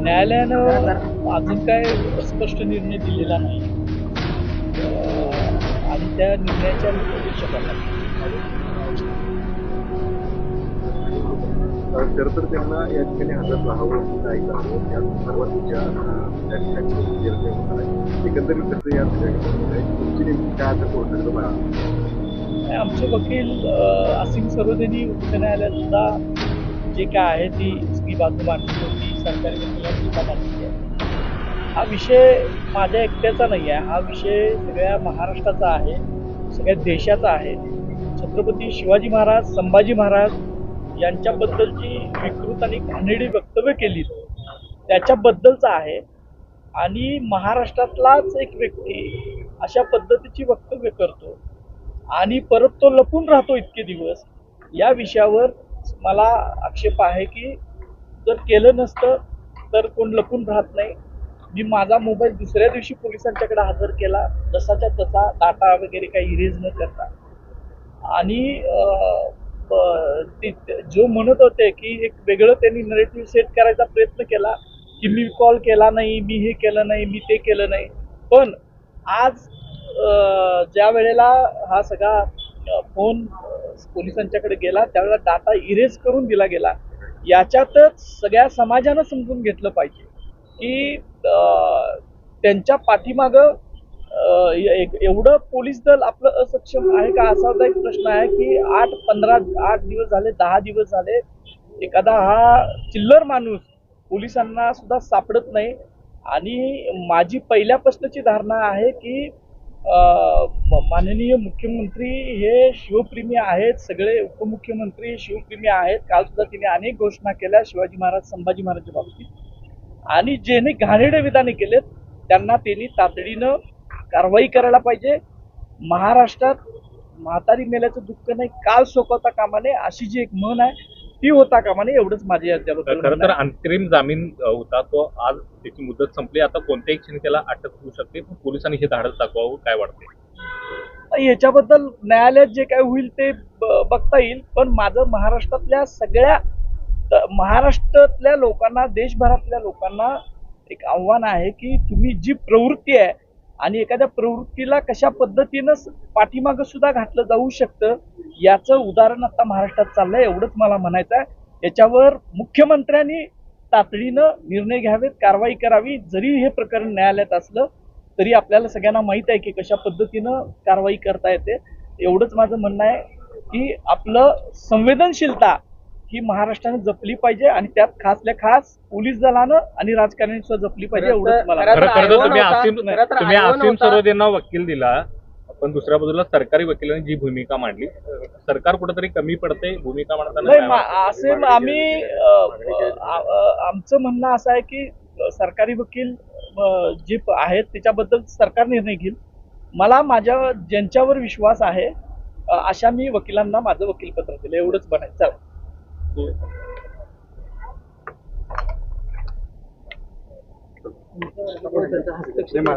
न्यायालयानं अजून काय स्पष्ट निर्णय दिलेला नाही. आणि त्या निर्णयाच्या मी प्रतीक्षा तर त्यांना या ठिकाणी हजर राहावं काय करावं? या सर्वांच्या त्या ठिकाणी एकंदरीत कसं या सगळ्या तुमची नेमकी काय आता कोर्टाकडे मागणी? आमचे वकील अं, असीम सरोदेनी उच्च न्यायालयात सुद्धा जे काय आहे ती सगळी बाजू मांडली होती सरकारी वकिलांनी सुद्धा मांडली आहे. हा विषय माझ्या एकट्याचा नाही आहे हा विषय सगळ्या महाराष्ट्राचा आहे सगळ्या देशाचा आहे. छत्रपती शिवाजी महाराज संभाजी महाराज यांच्याबद्दलची विकृत आणि घाणेरडी वक्तव्य केली. त्याच्याबद्दलचा आहे. आणि महाराष्ट्रातलाच एक व्यक्ती अशा पद्धतीची वक्तव्य करतो. आणि परत तो लपून राहतो इतके दिवस. या विषयावर मला आक्षेप आहे की जर केलं नसतं तर कोण लपून राहत नाही. मी माझा मोबाईल दुसऱ्या दिवशी पोलिसांच्याकडे हजर केला. जसाच्या तसा डाटा वगैरे काही इरेज न करता. आणि ते- जो म्हणत होते की एक वेगळं त्यांनी नरेटिव्ह सेट करायचा प्रयत्न केला की मी कॉल केला नाही मी हे केलं नाही मी ते केलं नाही. पण आज ज्या वेळेला हा सगळा फोन पोलिसांच्याकडे गेला त्यावेळेला डाटा इरेज करून दिला गेला. याच्यातच सगळ्या समाजानं समजून घेतलं पाहिजे की त्यांच्या पाठीमागं एवढं पोलीस दल आपलं असक्षम आहे का? असा एक प्रश्न आहे की आठ पंधरा आठ दिवस झाले दहा दिवस झाले एखादा हा चिल्लर माणूस पोलिसांना सुद्धा सापडत नाही. आणि माझी पहिल्यापासूनची धारणा आहे की माननीय मुख्यमंत्री हे शिवप्रेमी आहेत सगळे उपमुख्यमंत्री शिवप्रेमी आहेत. काल सुद्धा तिने अनेक घोषणा केल्या शिवाजी महाराज संभाजी महाराजच्या बाबतीत. आणि ज्याने घाणेडे विधाने केलेत त्यांना त्यांनी तातडीनं कारवाई करायला पाहिजे. महाराष्ट्रात म्हातारी मेल्याचं दुःख नाही काल सोपवता कामा नये अशी जी एक म्हण आहे ती होता कामा नये एवढंच माझे खरं तर. अंतरिम जामीन होता तो आज त्याची मुदत संपली. आता कोणत्याही क्षणी त्याला अटक होऊ शकते पण पोलिसांनी हे धाडस दाखवावं काय वाटते याच्याबद्दल न्यायालयात जे काय होईल ते बघता येईल. पण माझं महाराष्ट्रातल्या सगळ्या महाराष्ट्रातल्या लोकांना देशभरातल्या लोकांना एक आव्हान आहे की तुम्ही जी प्रवृत्ती आहे आणि एखाद्या प्रवृत्तीला कशा पद्धतीनं पाठीमागं सुद्धा घातलं जाऊ शकतं याचं उदाहरण आता महाराष्ट्रात चाललंय एवढंच मला म्हणायचं आहे. याच्यावर मुख्यमंत्र्यांनी तातडीनं निर्णय घ्यावेत कारवाई करावी जरी हे प्रकरण न्यायालयात असलं तरी आपल्याला सगळ्यांना माहीत आहे की कशा पद्धतीनं कारवाई करता येते. एवढंच माझं म्हणणं आहे की आपलं संवेदनशीलता ही महाराष्ट्राने जपली पाहिजे आणि त्यात खासल्या खास पोलीस दलानं आणि राजकारणी सुद्धा जपली पाहिजे एवढंच मला तुम्ही आसिम. सरोदेंना वकील दिला. पण दुसऱ्या बाजूला सरकारी वकिलांनी जी भूमिका मांडली सरकार कुठेतरी कमी पडते भूमिका मांडताना? असे आम्ही आमचं म्हणणं असं आहे की सरकारी वकील जे आहेत त्याच्याबद्दल सरकार निर्णय घेईल. मला माझ्या ज्यांच्यावर विश्वास आहे अशा मी वकिलांना माझं वकीलपत्र दिलं. एवढंच बनायचं हस्तक्षेप